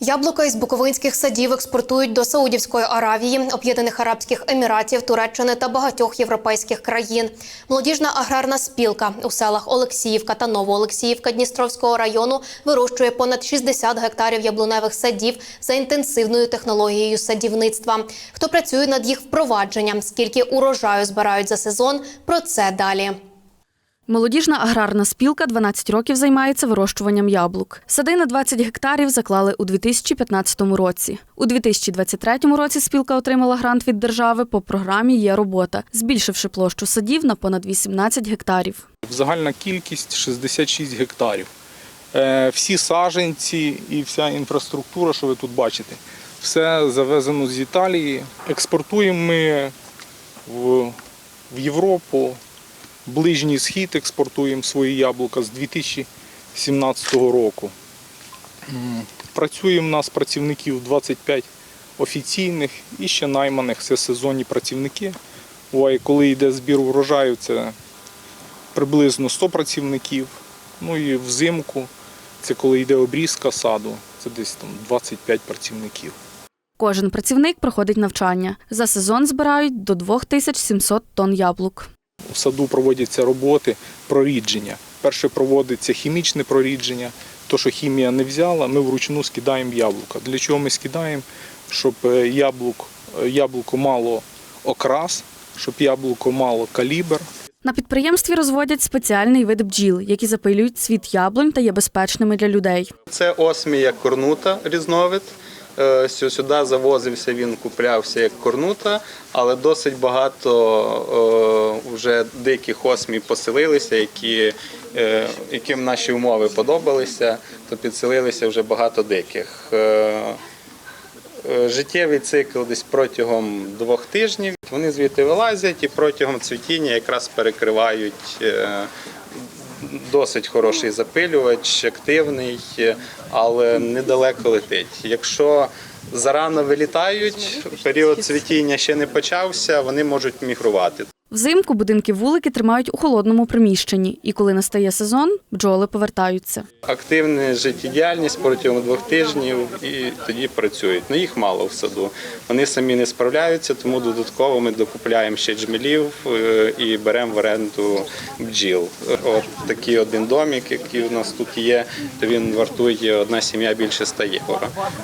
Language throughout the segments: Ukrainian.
Яблука із буковинських садів експортують до Саудівської Аравії, Об'єднаних Арабських Еміратів, Туреччини та багатьох європейських країн. Молодіжна аграрна спілка у селах Олексіївка та Новоолексіївка Дністровського району вирощує понад 60 гектарів яблуневих садів за інтенсивною технологією садівництва. Хто працює над їх впровадженням, скільки урожаю збирають за сезон, про це далі. Молодіжна аграрна спілка 12 років займається вирощуванням яблук. Сади на 20 гектарів заклали у 2015 році. У 2023 році спілка отримала грант від держави по програмі Є робота, збільшивши площу садів на понад 18 гектарів. Загальна кількість 66 гектарів. Е, Всі саженці і вся інфраструктура, що ви тут бачите, все завезено з Італії. Експортуємо ми в, в Європу, Ближній Схід експортуємо свої яблука з 2017 року. Працює в нас працівників 25 офіційних і ще найманих, це сезонні працівники. Буває, коли йде збір урожаю, це приблизно 100 працівників. Ну і взимку, це коли йде обрізка саду, це десь там 25 працівників. Кожен працівник проходить навчання. За сезон збирають до 2700 тонн яблук. В саду проводяться роботи прорідження. Перше проводиться хімічне прорідження. То, що хімія не взяла, ми вручну скидаємо яблука. Для чого ми скидаємо? Щоб е, яблук, е, яблуко мало окрас, щоб яблуко мало калібр, На підприємстві розводять спеціальний вид бджіл, які запилюють цвіт яблунь та є безпечними для людей. Це осмія корнута різновид. Е, сю- Сюди завозився, він куплявся як корнута, але досить багато е, вже диких осмій поселилися, які, е, яким наші умови подобалися, то підселилися вже багато диких. Життєвий цикл десь протягом двох тижнів. Вони звідти вилазять і протягом цвітіння якраз перекривають досить хороший запилювач, активний, але недалеко летить. Якщо зарано вилітають, період цвітіння ще не почався, вони можуть мігрувати. Взимку будинки вулики тримають у холодному приміщенні, і коли настає сезон, бджоли повертаються. Активна життєдіяльність протягом двох тижнів і тоді працюють. Ну їх мало в саду. Вони самі не справляються, тому додатково ми докупляємо ще джмелів е, і беремо в оренду бджіл. От такий один домик, який у нас тут є, то він вартує одна сім'я більше 100 євро.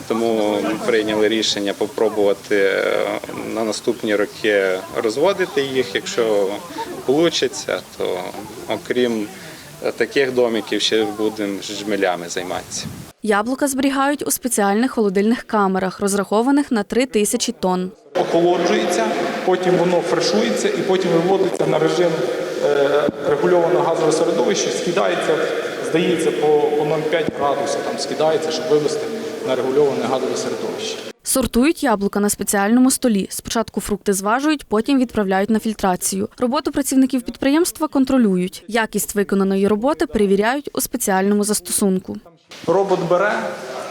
Тому ми прийняли рішення попробувати е, на наступні роки розводити їх. Якщо вийде, то окрім таких домиків ще будемо жмелями займатися. Яблука зберігають у спеціальних холодильних камерах, розрахованих на 3 тисячі тонн. охолоджується, потім воно фрешується і потім виводиться на режим е, регульованого газового середовища, скидається, здається, по, по 0,5 градуса там скидається, щоб вивести на регульоване газове середовище. Сортують яблука на спеціальному столі. Спочатку фрукти зважують, потім відправляють на фільтрацію. Роботу працівників підприємства контролюють. Якість виконаної роботи перевіряють у спеціальному застосунку. Робот бере,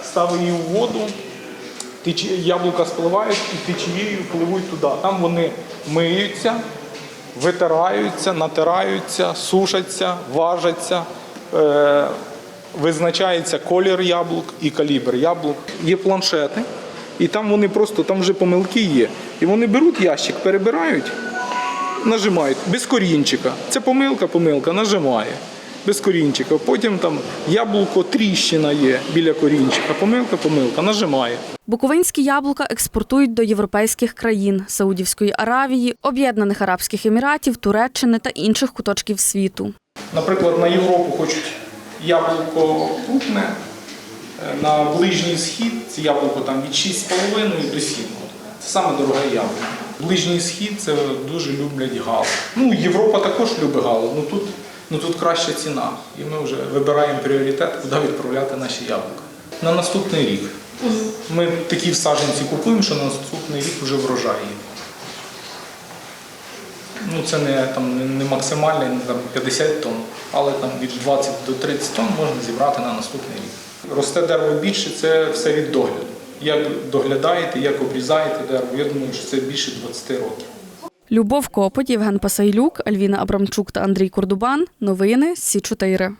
ставить її у воду, яблука спливають і течією пливуть туди. Там вони миються, витираються, натираються, сушаться, важаться. Е- Визначається колір яблук і калібр яблук. Є планшети, і там вони просто, там вже помилки є. І вони беруть ящик, перебирають, нажимають без корінчика. Це помилка, помилка, нажимає. Без корінчика. Потім там яблуко тріщина є біля корінчика. Помилка, помилка, нажимає. Буковинські яблука експортують до європейських країн Саудівської Аравії, Об'єднаних Арабських Еміратів, Туреччини та інших куточків світу. Наприклад, на Європу хочуть яблуко крупне, на ближній схід це яблуко там від 6,5 до 7. Це саме дороге яблуко. Ближній схід це дуже люблять гал. Ну, Європа також любить гал, ну тут, ну тут краща ціна. І ми вже вибираємо пріоритет, куди відправляти наші яблука. На наступний рік. Ми такі саджанці купуємо, що на наступний рік вже врожай є. Ну, це не, там, не- не максимальний, не там 50 тонн, але там від 20 до 30 тонн можна зібрати на наступний рік. Росте дерево більше, це все від догляду. Як доглядаєте, як обрізаєте дерево, я думаю, що це більше 20 років. Любов Копоть, Євген Пасайлюк, Альвіна Абрамчук та Андрій Курдубан. Новини Сі 4